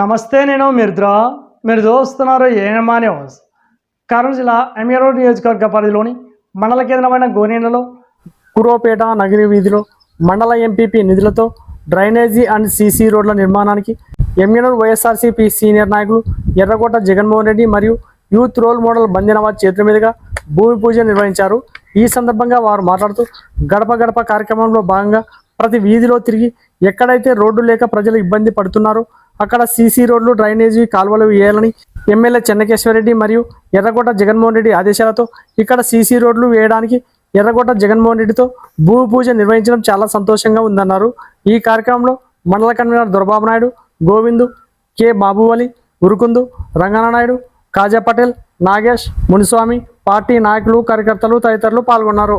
నమస్తే నేను మిర్ద్రా. మీరు చూస్తున్నారు ఏఎంఆ న్యూస్. కర్నూలు జిల్లా ఎంఏ రోడ్ నియోజకవర్గ పరిధిలోని మండల కేంద్రమైన గోనేలలో కురోపేట నగిరి వీధిలో మండల ఎంపీపీ నిధులతో డ్రైనేజీ అండ్ సీసీ రోడ్ల నిర్మాణానికి ఎంఏనూరు వైఎస్ఆర్సీపీ సీనియర్ నాయకులు ఎర్రకోట జగన్మోహన్ రెడ్డి మరియు యూత్ రోల్ మోడల్ బందినవాజ్ చేతుల మీదుగా భూమి పూజ నిర్వహించారు. ఈ సందర్భంగా వారు మాట్లాడుతూ గడప గడప కార్యక్రమంలో భాగంగా ప్రతి వీధిలో తిరిగి ఎక్కడైతే రోడ్డు లేక ప్రజలు ఇబ్బంది పడుతున్నారో అక్కడ సీసీ రోడ్లు డ్రైనేజీ కాలువలు వేయాలని ఎమ్మెల్యే చెన్నకేశ్వరరెడ్డి మరియు ఎర్రగొట్ట జగన్మోహన్ రెడ్డి ఆదేశాలతో ఇక్కడ సీసీ రోడ్లు వేయడానికి ఎర్రగొట్ట జగన్మోహన్ రెడ్డితో భూమి పూజ నిర్వహించడం చాలా సంతోషంగా ఉందన్నారు. ఈ కార్యక్రమంలో మండల convener Dorababu Naidu Govindu K Babuvali Urukundu Ranganaidu Kaja Patel Nagesh Muniswamy party నాయకులు కార్యకర్తలు తదితరులు పాల్గొన్నారు.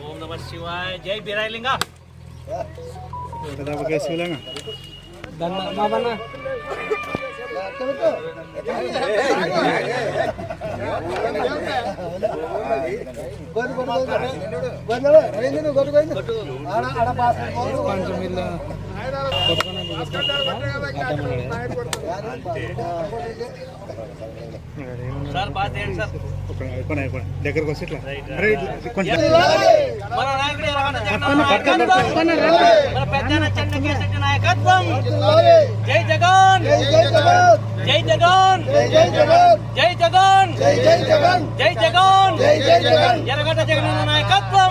ఓం నమ శివాయ. జై బిరాయలింగా. బిరాయిలింగా ಬಂದಳ ಬಂದಳು ಆಡ ಆಡ ಪಾಸ್ ಮಾಡ್ಕೊಂಡು ఇట్లా అరే ఇట్లా మన నాయకుడు ఎర్రగొండ జగన్ మన పెద్దన చెన్నకేశ్వర నాయకత్వం జై జగన్. జై జగన్. జై జగన్ జై జగన్ ఎర్రగొండ జగన్ నాయకత్వం